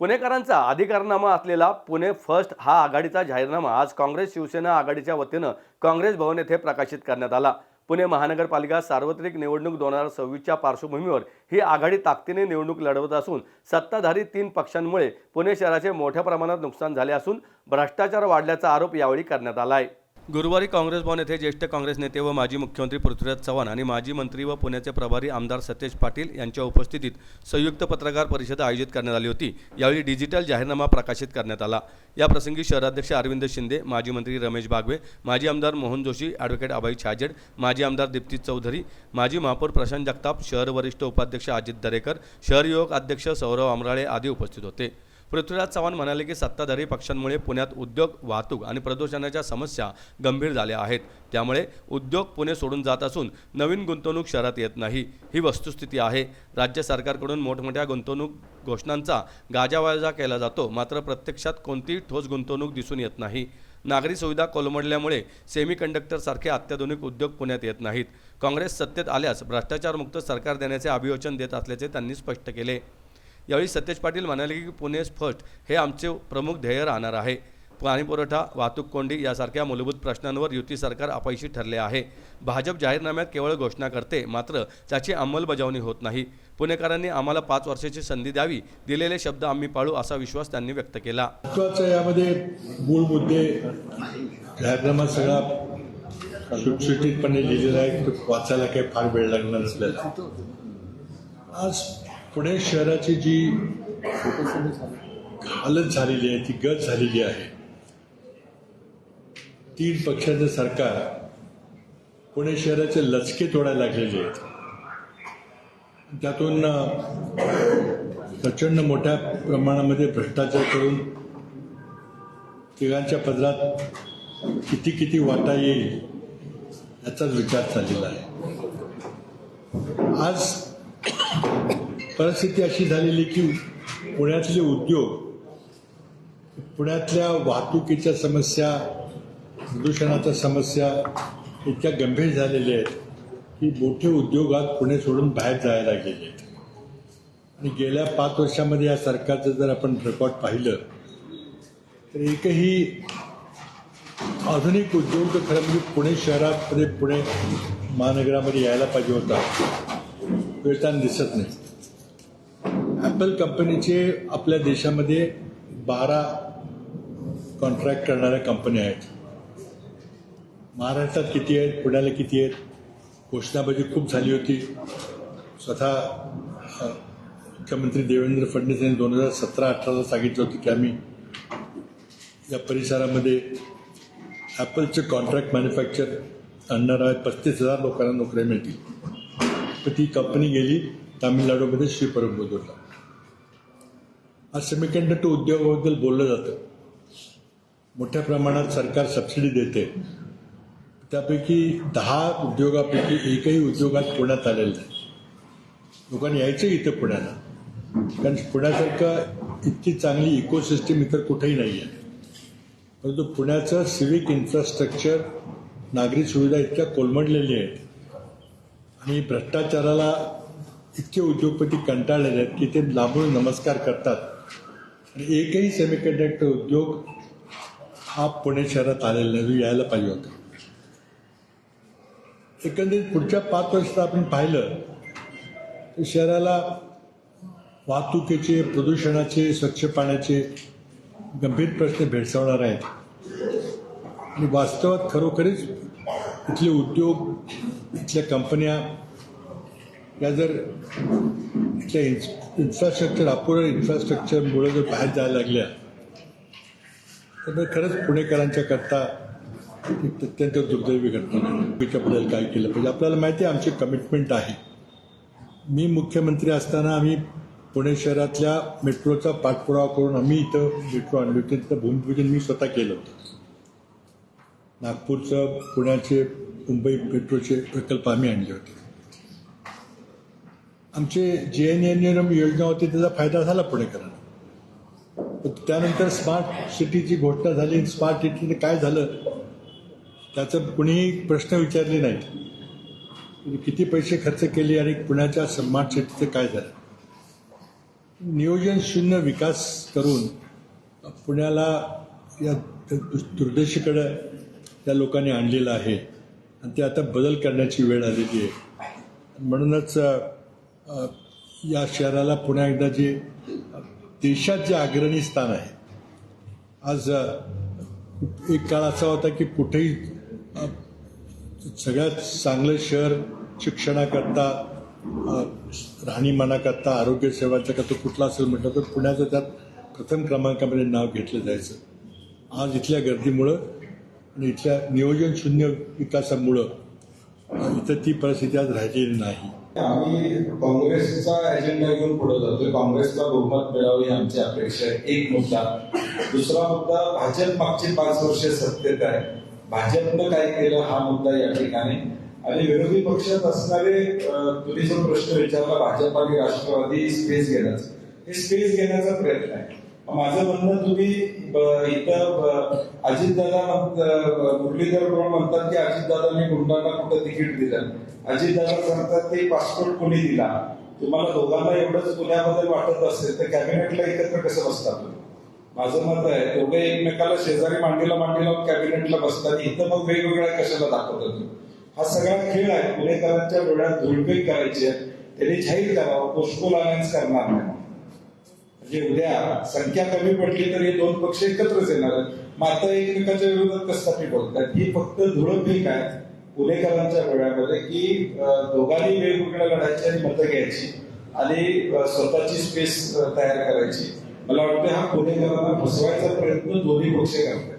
पुणेकरांचा अधिकारनामा असलेला पुणे फर्स्ट हा आघाडीचा जाहीरनामा आज काँग्रेस शिवसेना आघाडीच्या वतीनं काँग्रेस भवन येथे प्रकाशित करण्यात आला. पुणे महानगरपालिका सार्वत्रिक निवडणूक दोन हजार सव्वीसच्या पार्श्वभूमीवर ही आघाडी ताकदीने निवडणूक लढवत असून सत्ताधारी तीन पक्षांमुळे पुणे शहराचे मोठ्या प्रमाणात नुकसान झाले असून भ्रष्टाचार वाढल्याचा आरोप यावेळी करण्यात आला आहे गुरुवारी काँग्रेस भवन येथे ज्येष्ठ काँग्रेस नेते व माजी मुख्यमंत्री पृथ्वीराज चव्हाण आणि माजी मंत्री व पुण्याचे प्रभारी आमदार सतेज पाटील यांच्या उपस्थितीत संयुक्त पत्रकार परिषद आयोजित करण्यात आली होती. यावेळी डिजिटल जाहीरनामा प्रकाशित करण्यात आला. या प्रसंगी शहराध्यक्ष अरविंद शिंदे माजी मंत्री रमेश बागवे माजी आमदार मोहन जोशी ॲडव्होकेट अभय छाजेड माजी आमदार दीप्ती चौधरी माजी महापौर प्रशांत जगताप शहर वरिष्ठ उपाध्यक्ष अजित दरेकर शहर युवक अध्यक्ष सौरव आमराळे आदी उपस्थित होते. पृथ्वीराज चव्हाण म्हणाले की सत्ताधारी पक्षांमुळे पुण्यात उद्योग वाहतूक आणि प्रदूषणाच्या समस्या गंभीर झाल्या आहेत. त्यामुळे उद्योग पुणे सोडून जात असून नवीन गुंतवणूक शहरात येत नाही. ही वस्तुस्थिती आहे. राज्य सरकारकडून मोठमोठ्या गुंतवणूक घोषणांचा गाजावाजा केला जातो. मात्र प्रत्यक्षात कोणतीही ठोस गुंतवणूक दिसून येत नाही. नागरी सुविधा कोलमडल्यामुळे सेमीकंडक्टरसारखे अत्याधुनिक उद्योग पुण्यात येत नाहीत. काँग्रेस सत्तेत आल्यास भ्रष्टाचारमुक्त सरकार देण्याचे अभियोजन देत असल्याचे त्यांनी स्पष्ट केले. यावेळी सतेज पाटील म्हणाले की पुणे फर्स्ट हे आमचे प्रमुख ध्येय राहणार आहे. पाणीपुरवठा वाहतूक कोंडी यासारख्या मूलभूत प्रश्नांवर युती सरकार अपयशी ठरले आहे. भाजप जाहीरनाम्यात केवळ घोषणा करते मात्र त्याची अंमलबजावणी होत नाही. पुणेकरांनी आम्हाला पाच वर्षाची संधी द्यावी दिलेले शब्द आम्ही पाळू असा विश्वास त्यांनी व्यक्त केला. यामध्ये मूळ मुद्दे जाहीरनामा सगळा सुटसुटीतपणे लिहिलेला आहे वाचायला काही फार वेळ लागणार असलेला. आज पुणे शहराची जी हालत झालेली आहे ती गत झालेली आहे. तीन पक्षाचं सरकार पुणे शहराचे लचके तोडायला लागलेले आहेत. त्यातून प्रचंड मोठ्या प्रमाणामध्ये भ्रष्टाचार करून तिघांच्या पदरात किती किती वाटा येईल याचाच विचार चाललेला आहे. आज परिस्थिती अशी झालेली की पुण्यातले उद्योग पुण्यातल्या वाहतुकीच्या समस्या प्रदूषणाच्या समस्या इतक्या गंभीर झालेल्या आहेत की मोठे उद्योग आज पुणे सोडून बाहेर जायला गेले. आहेत आणि गेल्या पाच वर्षामध्ये या सरकारचं जर आपण रेकॉर्ड पाहिलं तर एकही आधुनिक उद्योग खरं म्हणजे पुणे शहरामध्ये पुणे महानगरामध्ये यायला पाहिजे होता. वेळताना दिसत नाही. ॲपल कंपनीचे आपल्या देशामध्ये बारा कॉन्ट्रॅक्ट करणाऱ्या कंपन्या आहेत. महाराष्ट्रात किती आहेत? पुण्याला किती आहेत? घोषणाबाजी खूप झाली होती. स्वतः मुख्यमंत्री देवेंद्र फडणवीस यांनी दोन हजार सतरा अठराला सांगितलं होतं की आम्ही या परिसरामध्ये ॲपलचे कॉन्ट्रॅक्ट मॅन्युफॅक्चर आणणार आहे पस्तीस हजार लोकांना नोकऱ्या मिळतील. तर ती कंपनी गेली तामिळनाडूमध्ये श्रीपरंबुदूरला आज सेमीकंडक्टर उद्योगाबद्दल बोललं जातं. मोठ्या प्रमाणात सरकार सबसिडी देते. त्यापैकी दहा उद्योगापैकी एकही उद्योगात पुण्यात आलेलं नाही. लोकांनी यायचं इथं पुण्याला. कारण पुण्यासारखं इतकी चांगली इकोसिस्टीम इतर कुठेही नाही आहे परंतु पुण्याचं सिविक इन्फ्रास्ट्रक्चर नागरी सुविधा इतक्या कोलमडलेल्या आहेत. आणि भ्रष्टाचाराला इतके उद्योगपती कंटाळलेले आहेत की ते लांबून नमस्कार करतात. आणि एकही सेमीकंडक्टर उद्योग हा पुणे शहरात आलेला नाही यायला पाहिजे होता. एकंदरीत पुढच्या पाच वर्षात आपण पाहिलं तर शहराला वाहतुकीचे प्रदूषणाचे स्वच्छ पाण्याचे गंभीर प्रश्न भेडसावणार आहेत. आणि वास्तवात खरोखरीच इथले उद्योग इथल्या कंपन्या या जर इथल्या इन्स इन्फ्रास्ट्रक्चर अपुऱ्या इन्फ्रास्ट्रक्चरमुळे जर बाहेर जायला लागल्या तर खरंच पुणेकरांच्या करता अत्यंत दुर्दैवी घटना. आहे त्याच्याबद्दल काय केलं पाहिजे? आपल्याला माहिती आहे आमची कमिटमेंट आहे. मी मुख्यमंत्री असताना आम्ही पुणे शहरातल्या मेट्रोचा पाठपुरावा करून आम्ही इथं मेट्रो आणली होती. तिथं भूमिपूजन मी स्वतः केलं होतं. नागपूरचं पुण्याचे मुंबई मेट्रोचे प्रकल्प आम्ही आणले होते. आमचे जे एन एन एम योजना होती त्याचा फायदा झाला पुणेकरांना त्यानंतर स्मार्ट सिटीची घोषणा झाली स्मार्ट सिटीने काय झालं त्याचं कुणीही प्रश्न विचारले नाहीत. म्हणजे किती पैसे खर्च केले आणि पुण्याच्या स्मार्ट सिटीचं काय झालं. नियोजन शून्य विकास करून पुण्याला या दुर्दशीकडं त्या लोकांनी आणलेलं आहे. आणि ते आता बदल करण्याची वेळ आलेली आहे. म्हणूनच या शहराला पुन्हा एकदा जे देशात जे अग्रणी स्थान आहे आज एक काळ असा होता की कुठेही सगळ्यात चांगलं शहर शिक्षणाकरता राहणीमानाकरता आरोग्य सेवांचा करता कुठला असेल म्हटलं तर पुण्याचं त्यात प्रथम क्रमांकामध्ये नाव घेतलं जायचं. आज इथल्या गर्दीमुळं आणि इथल्या नियोजनशून्य विकासामुळं इथं ती परिस्थिती आज राहिलेली नाही. आम्ही काँग्रेसचा अजेंडा घेऊन पुढे जातोय म्हणजे काँग्रेसला बहुमत मिळावं ही आमची अपेक्षा आहे. एक मुद्दा. दुसरा मुद्दा भाजप मागची पाच वर्ष सत्तेत आहे. भाजपनं काय केलं हा मुद्दा या ठिकाणी. आणि विरोधी पक्षात असणारे तुम्ही जो प्रश्न विचारला भाजप आणि राष्ट्रवादी स्पेस घेण्याचा. हे स्पेस घेण्याचा प्रयत्न आहे. माझं म्हणणं तुम्ही इथं अजितदादा मुरलीधर मोहोळ म्हणतात की अजितदादांनी गुंडांना कुठं तिकीट दिलं? अजितदादा सांगतात ते पासपोर्ट कोणी दिला? तुम्हाला दोघांना एवढंच पुण्याबद्दल वाटत असेल तर कॅबिनेटला एकत्र कसं बसतात माझं मत आहे दोघे एकमेकाला शेजारी मांडीला मांडीला कॅबिनेटला बसतात. इथं मग वेगवेगळ्या कशाला दाखवतात हा सगळा खेळ आहे. पुणेकरांच्या डोळ्यात धुळपेक करायची आहे. त्यांनी जाहीर करावं. पोस्टपोल अलायन्स करणार नाही. म्हणजे उद्या संख्या कमी पडली तर हे दोन पक्ष एकत्रच येणार आहेत. एकमेकाच्या आता विरोधात कसं बोलतात? ही फक्त धुळपेक आहे. पुणेकरांच्या वेळामध्ये की दोघांनी वेगवेगळ्या लढायची आणि मतं घ्यायची आणि स्वतःची स्पेस तयार करायची. मला वाटतं हा पुणेकरांना फसवायचा प्रयत्न दोन्ही पक्ष करतात.